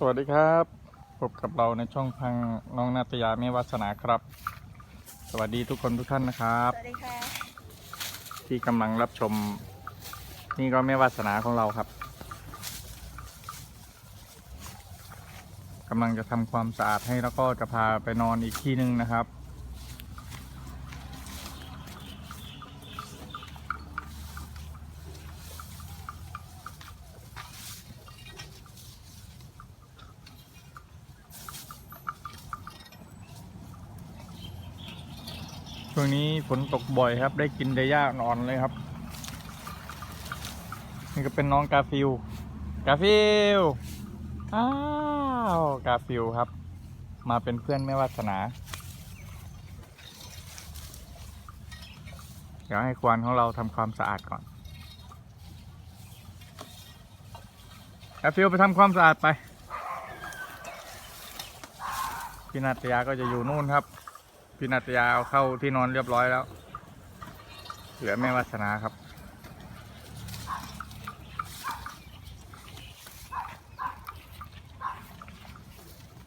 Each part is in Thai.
สวัสดีครับพบกับเราในช่องพังน้องนาตยาเมวาสนาครับ สวัสดีทุกคนทุกท่านนะครับ สวัสดีค่ะที่กำลังรับชม นี่ก็เมวาสนาของเราครับกำลังจะทำความสะอาดให้แล้วก็จะพาไปนอนอีกที่หนึ่งนะครับ ช่วงนี้ฝนตกบ่อยครับ ได้กินได้ยากนอนเลยครับ นี่ก็เป็นน้องกาฟิลกาฟิลอ้าว กาฟิลครับ มาเป็นเพื่อนแม่วาสนา เดี๋ยวให้ควานของเราทำความสะอาดก่อน กาฟิลไปทำความสะอาดไป พี่นาตยาก็จะอยู่นู่นครับ พี่นาตยาเอาเข้าที่นอนเรียบร้อยแล้ว เหลือแม่วาสนาครับ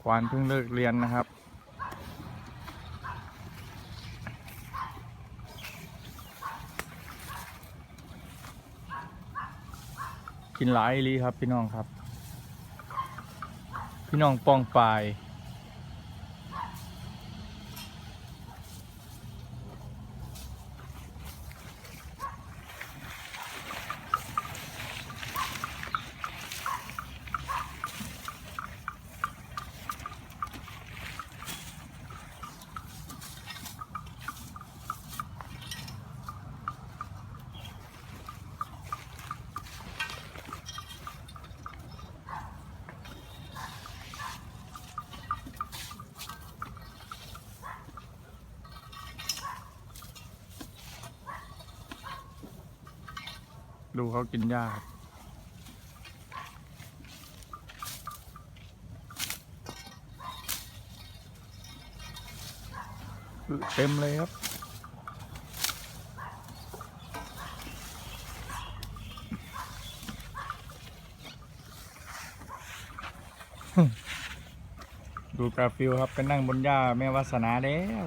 ควานเพิ่งเลิกเรียนนะครับ กินหลายอีหลีครับพี่น้องครับ พี่น้องปองปลาย ดูเขากินหญ้าเต็มเลยครับ ดูกาฟิลครับไปนั่งบนหญ้าแม่วาสนาแล้ว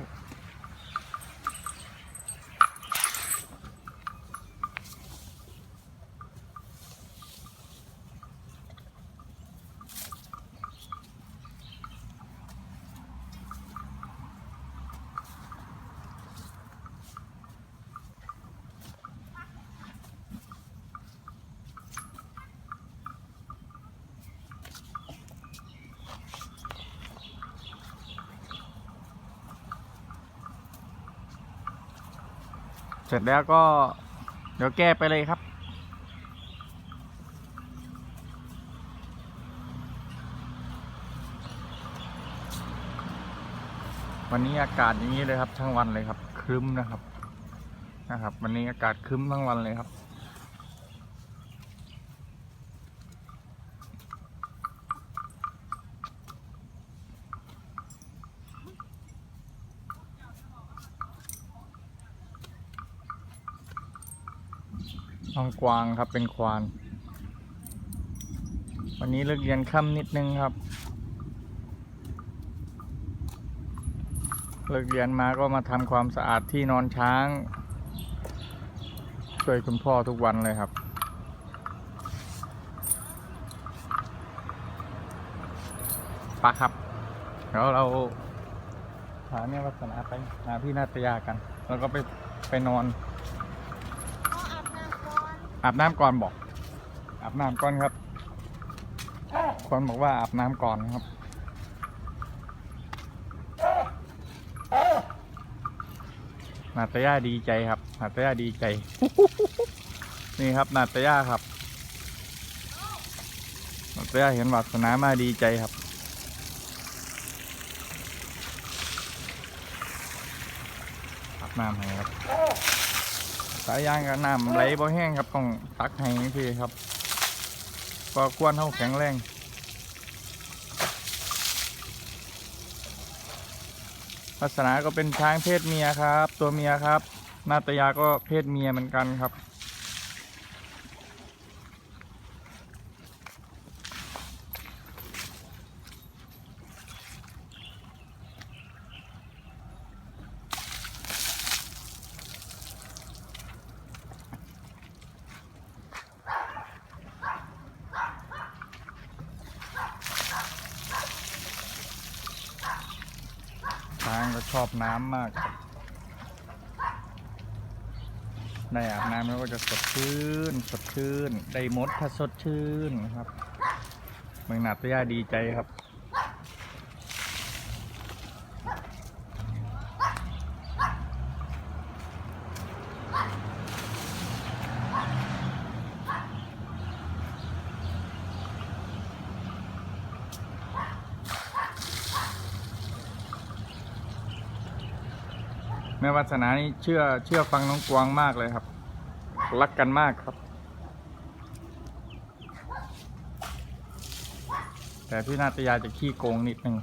ร็จแล้วก็เดี๋ยวแก้ไปเลยครับ วันนี้อากาศอย่างนี้เลยครับทั้งวันเลยครับครึ้มนะครับนะครับ วันนี้อากาศครึ้มทั้งวันเลยครับ น้องกวางครับเป็นควาน วันนี้เลิกเรียนค่ำนิดนึงครับ เลิกเรียนมาก็มาทำความสะอาดที่นอนช้าง ช่วยคุณพ่อทุกวันเลยครับปะครับเดี๋ยวเราหาเนี่ยวัฒนาไปหาพี่นาตยากัน แล้วก็ไปไปนอน อาบน้ำก่อนอาบน้ำก่อนบอก อาบน้ำก่อนครับ คนบอกว่าอาบน้ำก่อนครับ นาตยาดีใจครับ นาตยาดีใจ นี่ครับ นาตยาครับ นาตยาเห็นวัสนามาดีใจครับ อาบน้ำให้ครับ สายยางกับน้ำไหลบ่แห้งครับต้องตักให้พี่ครับก็กวนเท่าแข็งแรงลักษณะก็เป็นช้างเพศเมียครับ ตัวเมียครับ นาตยาก็เพศเมียเหมือนกันครับ ชอบน้ำมากได้อาบน้ำแล้วก็จะสดชื่น สดชื่น ได้มดถ้าสดชื่นครับเมืองนาตยาดีใจครับ ม่วาสนานี่เชื่อเชื่อฟังน้องกวางมากเลยครับ รักกันมากครับ แต่พี่นาตยาจะขี้โกงนิดนึง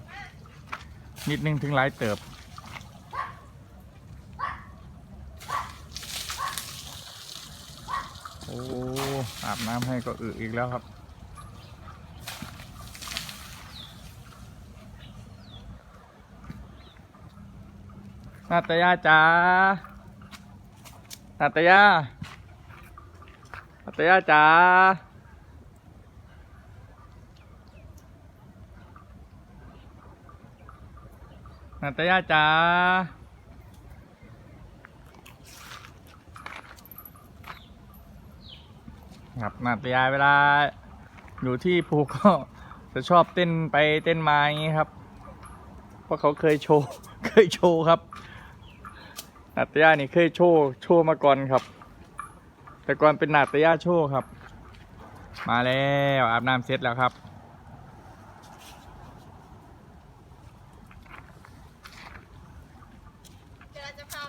นิดนึงถึงหลายเติบ โอ้อาบน้ำให้ก็อึอีกแล้วครับ นาตยาจ๋านาตยานาตยาจ๋านาตยาจ๋าครับนาตยาเวลาอยู่ที่ภูก็จะชอบเต้นไปเต้นมาอย่างนี้ครับ เพราะเขาเคยโชว์ เคยโชว์ครับ นาตยานี่เคยโชว์โชว์มาก่อนครับ แต่ก่อนเป็นนาตยาโชว์ครับ มาแล้วอาบน้ำเสร็จแล้วครับ เดี๋ยวเราจะพา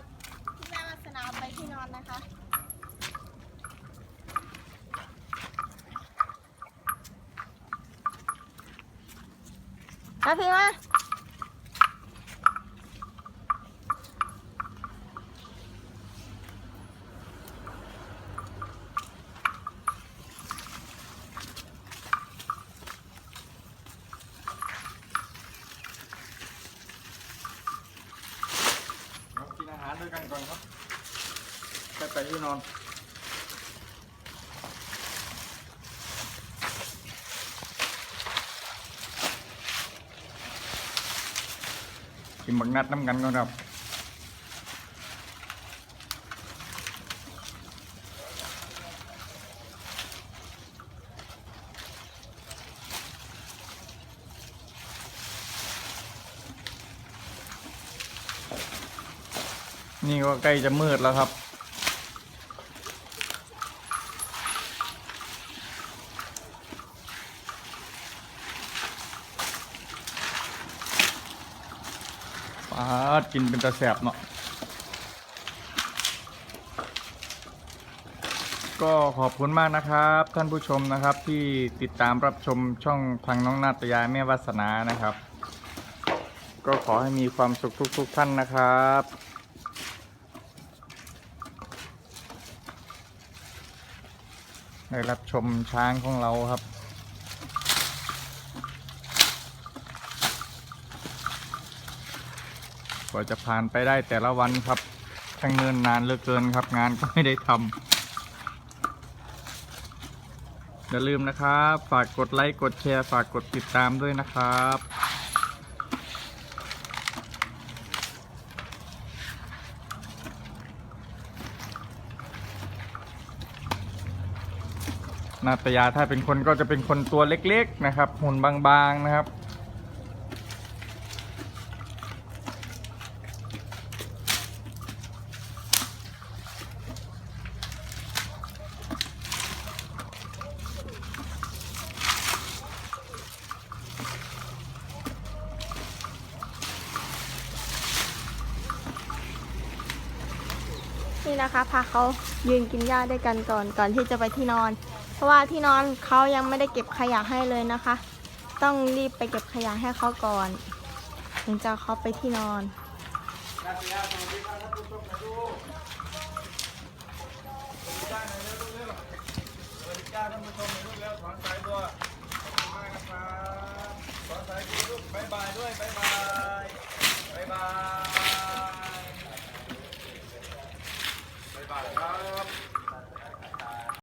พี่แม่วาสนาไปที่นอนนะคะ มาพี่มา เรากิน อาหารด้วยกันก่อ นี่ก็ใกล้จะมืดแล้วครับ ปาดกินเป็นตะแสบเนาะ ก็ขอบคุณมากนะครับ ท่านผู้ชมนะครับที่ติดตามรับชมช่องทางน้องนาตยาแม่วาสนานะครับ ก็ขอให้มีความสุขทุกๆท่านนะครับ ได้รับชมช้างของเราครับ กว่าจะผ่านไปได้แต่ละวันครับช่างเนินนานเหลือเกินครับ งานก็ไม่ได้ทำอย่าลืมนะครับ ฝากกดไลค์ กดแชร์ ฝากกดติดตามด้วยนะครับ นาตยาถ้าเป็นคนก็จะเป็นคนตัวเล็กๆนะครับ หุ่นบางๆนะครับ นี่นะคะพาเขายืนกินหญ้าด้วยกันก่อนก่อนที่จะไปที่นอน ราะว่าที่นอนเขายังไม่ได้เก็บขยะให้เลยนะคะ ต้องรีบไปเก็บขยะให้เขาก่อน ถึงจะเขาไปที่นอน